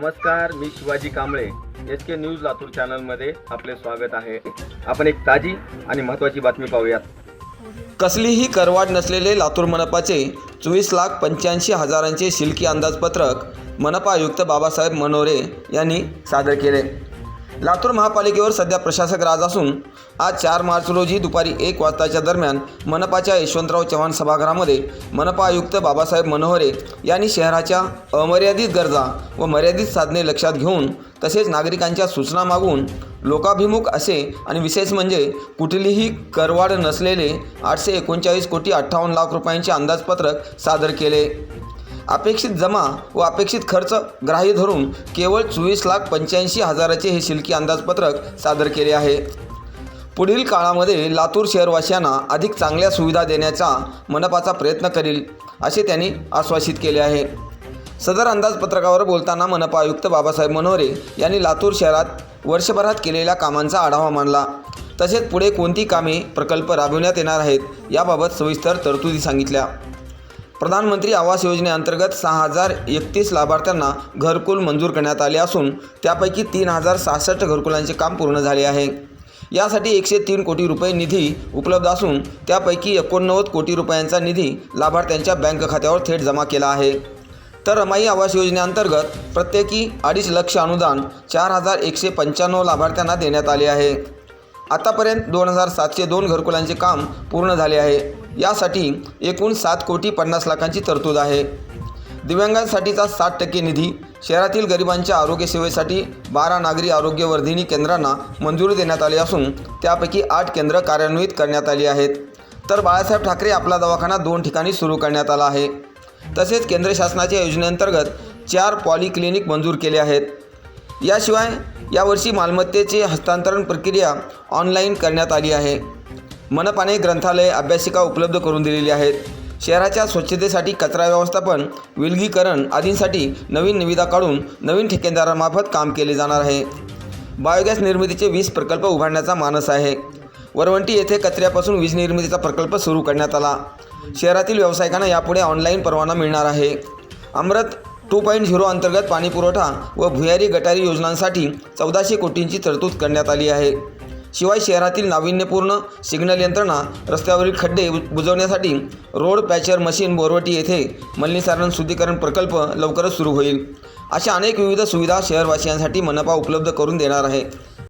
नमस्कार मी Shivaji Kamble. H K news Latur चॅनलमध्ये आपले स्वागत आहे. आपण एक ताजी आणि महत्त्वाची बातमी पाहूयात. कसलीही करवाढ नसलेले लातूर मनपाचे चोवीस लाख पंच्याऐंशी हजारांचे शिल्की अंदाजपत्रक मनपा आयुक्त बाबासाहेब मनोरे यांनी सादर केले. लातूर महापालिकेवर सध्या प्रशासक राज असून आज चार मार्च रोजी दुपारी एक वाजताच्या दरम्यान मनपाच्या यशवंतराव चव्हाण सभागृहामध्ये मनपा आयुक्त बाबासाहेब मनोहरे यांनी शहराच्या अमर्यादित गरजा व मर्यादित साधने लक्षात घेऊन तसेच नागरिकांच्या सूचना मागून लोकाभिमुख असे आणि विशेष म्हणजे कुठलीही करवाढ नसलेले आठशे एकोणचाळीस कोटी अठ्ठावन्न लाख रुपयांचे अंदाजपत्रक सादर केले. अपेक्षित जमा व अपेक्षित खर्च ग्राह्य धरून केवळ चोवीस लाख पंच्याऐंशी हजाराचे हे शिल्की अंदाजपत्रक सादर केले आहे. पुढील काळामध्ये लातूर शहरवासियांना अधिक चांगल्या सुविधा देण्याचा मनपाचा प्रयत्न करील असे त्यांनी आश्वासित केले आहे. सदर अंदाजपत्रकावर बोलताना मनपा आयुक्त बाबासाहेब मनोरे यांनी लातूर शहरात वर्षभरात केलेल्या कामांचा आढावा मांडला. तसेच पुढे कोणती कामे प्रकल्प राबविण्यात येणार आहेत याबाबत सविस्तर तरतुदी सांगितल्या. प्रधानमंत्री आवास योजनेअंतर्गत सहा हजार एकतीस लाभार्थ्यांना घरकुल मंजूर करण्यात आले असून त्यापैकी तीन हजार सहासष्ट घरकुलांचे काम पूर्ण झाले आहे. यासाठी एकशे तीन कोटी रुपये निधी उपलब्ध असून त्यापैकी एकोणनव्वद कोटी रुपयांचा निधी लाभार्थ्यांच्या बँक खात्यावर थेट जमा केला आहे. तर रमाई आवास योजनेअंतर्गत प्रत्येकी अडीच लक्ष अनुदान चार हजार एकशे पंच्याण्णव लाभार्थ्यांना देण्यात आले आहे. आतापर्यंत दोन हजार सातशे दोन घरकुलांचे काम पूर्ण झाले आहे. यासाठी एकूण सात कोटी पन्नास लाखांची तरतूद आहे. दिव्यांगांसाठीचा साठ टक्के निधी शहरातील गरिबांच्या आरोग्यसेवेसाठी बारा नागरी आरोग्यवर्धिनी केंद्रांना मंजुरी देण्यात आली असून त्यापैकी आठ केंद्र कार्यान्वित करण्यात आली आहेत. तर बाळासाहेब ठाकरे आपला दवाखाना दोन ठिकाणी सुरू करण्यात आला आहे. तसेच केंद्र शासनाच्या योजनेअंतर्गत चार पॉलिक्लिनिक मंजूर केले आहेत. याशिवाय यावर्षी मालमत्तेचे हस्तांतरण प्रक्रिया ऑनलाईन करण्यात आली आहे. मनपाने ग्रंथालय अभ्यासिका उपलब्ध करून दिलेली आहेत. शहराच्या स्वच्छतेसाठी कचरा व्यवस्थापन विलगीकरण आदींसाठी नवीन निविदा काढून नवीन ठेकेदारामार्फत काम केले जाणार आहे. बायोगॅस निर्मितीचे वीस प्रकल्प उभारण्याचा मानस आहे. वरवंटी येथे कचऱ्यापासून वीज निर्मितीचा प्रकल्प सुरू करण्यात आला. शहरातील व्यावसायिकांना यापुढे ऑनलाईन परवाना मिळणार आहे. अमृत टू पॉईंट झिरो अंतर्गत पाणीपुरवठा व भुयारी गटारी योजनांसाठी चौदाशे कोटींची तरतूद करण्यात आली आहे. शिवाय शहरातील नाविन्यपूर्ण सिग्नल यंत्रणा रस्त्यावरील खड्डे बुजवण्यासाठी रोड पॅचर मशीन बोरवटी येथे मलनीसारण शुद्धीकरण प्रकल्प लवकरच सुरू होईल. अशा अनेक विविध सुविधा शहरवासियांसाठी मनपा उपलब्ध करून देणार आहे.